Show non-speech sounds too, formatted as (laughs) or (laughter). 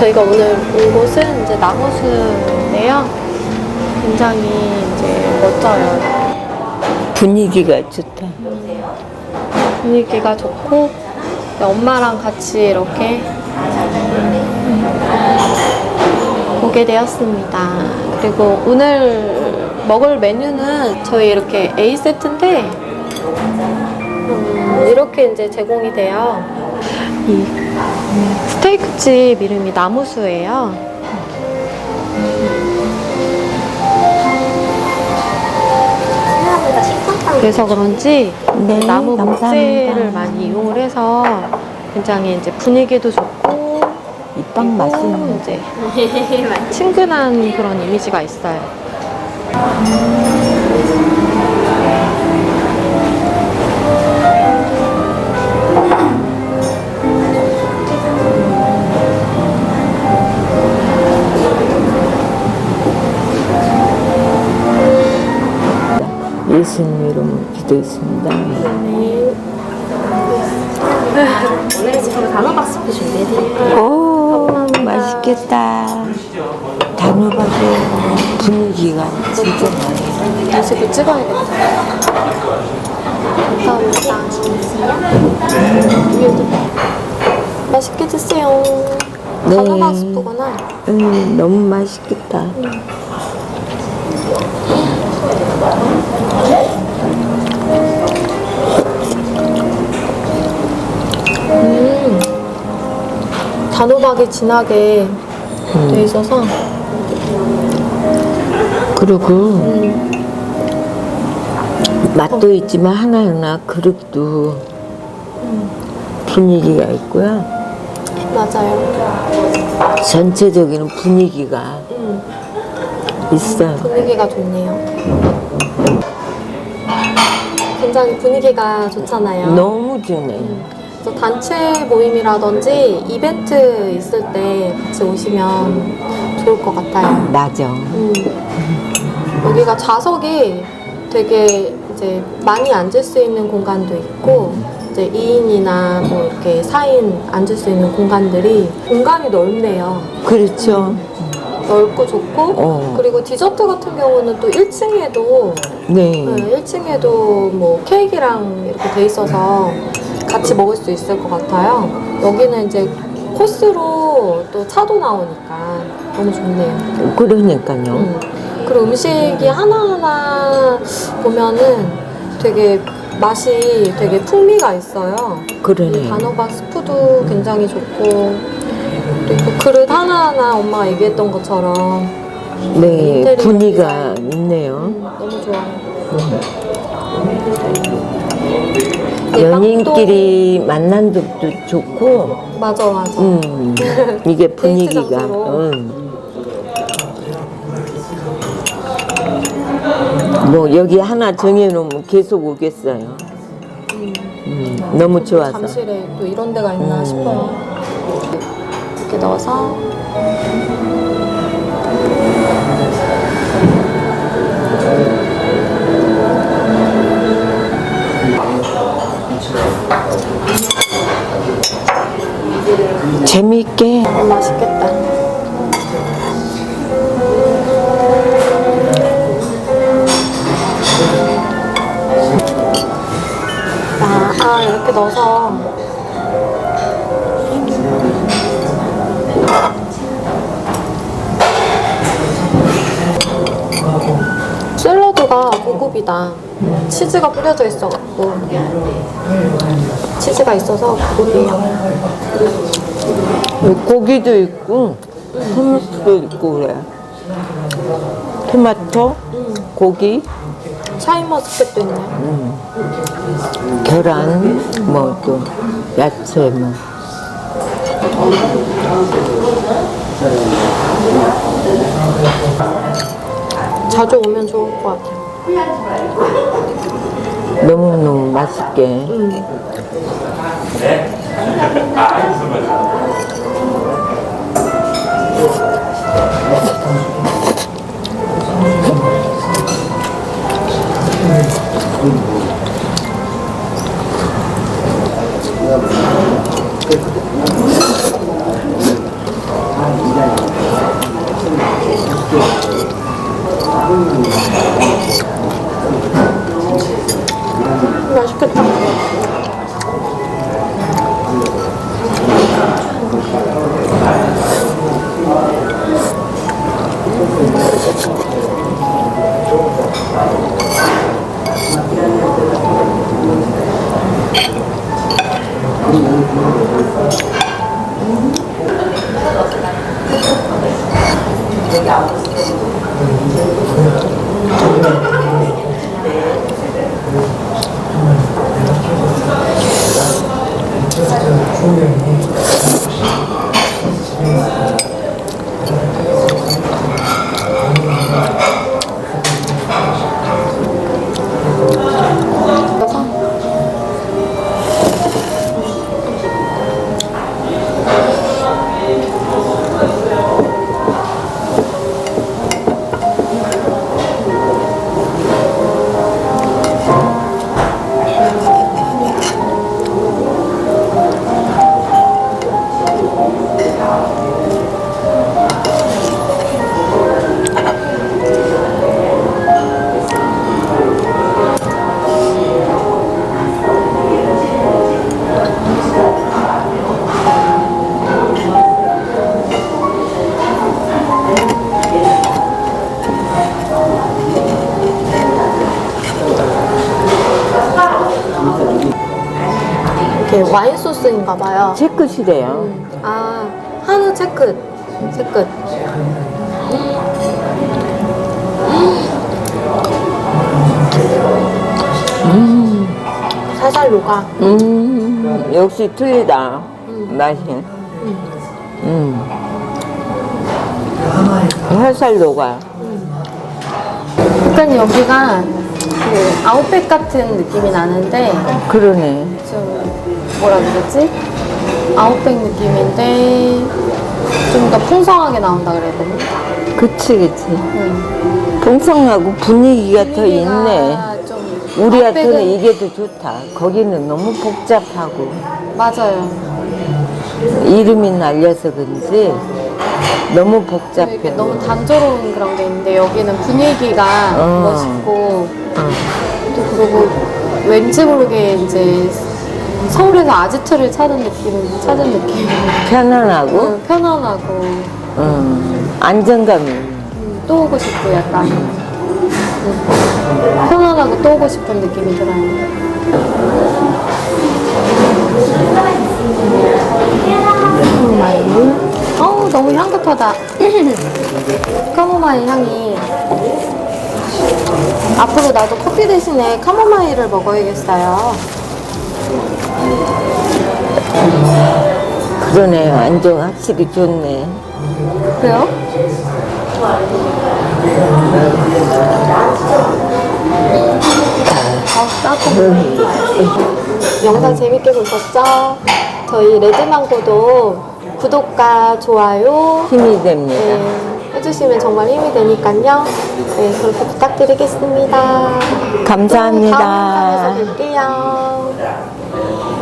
저희가 오늘 온 곳은 이제 나무수인데요. 굉장히 이제 멋져요. 분위기가 좋다. 분위기가 좋고 엄마랑 같이 이렇게 보게 되었습니다. 그리고 오늘 먹을 메뉴는 저희 이렇게 A 세트인데 음, 이렇게 이제 제공이 돼요. 이 스테이크집 이름이 나무수예요. 그래서 그런지 네, 나무 감사합니다. 목재를 많이 이용을 해서 굉장히 이제 분위기도 좋고 이빵 그리고 맛있는 이제 (laughs) 친근한 그런 이미지가 있어요. 기도했습니다. 오늘은 지금 단호박스프 준비해드릴게요. 오, 맛있겠다. 단호박의 분위기가 진짜 나네. 음식을 찍어야겠다. 감사합니다. 위에도 맛있게 드세요. 네. 단호박 스프구나. 음, 너무 맛있겠다. 단호박이 진하게 돼 있어서 그리고 맛도 있지만 하나하나 그릇도 분위기가 있고요. 맞아요. 전체적인 분위기가 음, 있어요. 분위기가 좋네요. 굉장히 분위기가 좋잖아요. 너무 좋네. 그래서 단체 모임이라든지 이벤트 있을 때 같이 오시면 좋을 것 같아요. 맞아. 음. 여기가 좌석이 되게 이제 많이 앉을 수 있는 공간도 있고 이제 2인이나 뭐 이렇게 4인 앉을 수 있는 공간들이 공간이 넓네요. 그렇죠. 넓고 좋고 어. 그리고 디저트 같은 경우는 또 1층에도 네. 1층에도 뭐 케이크랑 이렇게 돼 있어서 같이 먹을 수 있을 것 같아요. 여기는 이제 코스로 또 차도 나오니까 너무 좋네요. 그러니까요. 음. 그리고 음식이 하나하나 보면은 되게 맛이 되게 풍미가 있어요. 이 그러네. 단호박 스프도 굉장히 좋고 그리고 그릇 하나하나 엄마가 얘기했던 것처럼 네, 분위기가 있네요. 음, 너무 좋아요. 이 연인끼리 만난 적도 좋고, 맞아 맞아. 음, (laughs) 이게 분위기가, 장소로. 음. 뭐 여기 하나 정해놓으면 계속 오겠어요. 음, 너무 좋아서. 잠실에 또 이런 데가 있나 음. 싶어요. 이렇게 넣어서 재미있게 맛있겠다. 아, 아 이렇게 넣어서 고급이다. 치즈가 뿌려져 있어갖고 치즈가 있어서 고급이에요. 고기도 있고, 토마토도 있고 그래. 토마토, 고기, 샤인머스켓도 있네. 계란, 뭐 또 야채 뭐. 자주 오면 좋을 것 같아 너무너무 맛있게. 응. 네? 그래서 소스인가 봐요. 채끝이래요. 아, 한우 채끝. 채끝. 살살 녹아. 음, 역시 틀리다. 맛이. 음. 살살 녹아. 약간 여기가 그 아웃백 같은 느낌이 나는데 그러네. 좀 뭐라 그러지? 아웃백 느낌인데 좀 더 풍성하게 나온다 그래야 되나? 그치, 그치. 응. 풍성하고 분위기가 더 있네. 좀 우리한테는 아웃백은- 이게 더 좋다. 거기는 너무 복잡하고. 맞아요. 이름이 날려서 그런지 너무 이렇게 복잡해. 너무 단조로운 그런 게 있는데 여기는 분위기가 어. 멋있고 어. 또 그리고 왠지 모르게 이제 서울에서 아지트를 찾은 느낌, 찾은 느낌. 편안하고, 응, 편안하고 음, 안정감이. 음, 또 오고 싶고 약간 음, 편안하고 또 오고 싶은 느낌이 들어요. 카모마일. 어우 너무 향긋하다. (clears throat) 카모마일 향이. 앞으로 나도 커피 대신에 카모마일을 먹어야겠어요. 그러네요. 안정 확실히 좋네. 그래요? 아, 따뜻해. 영상 재밌게 보셨죠? 저희 레드망고도 구독과 좋아요 힘이 됩니다. 네, 해주시면 정말 힘이 되니까요. 네, 그렇게 부탁드리겠습니다. 감사합니다. 다음 영상에서 뵐게요.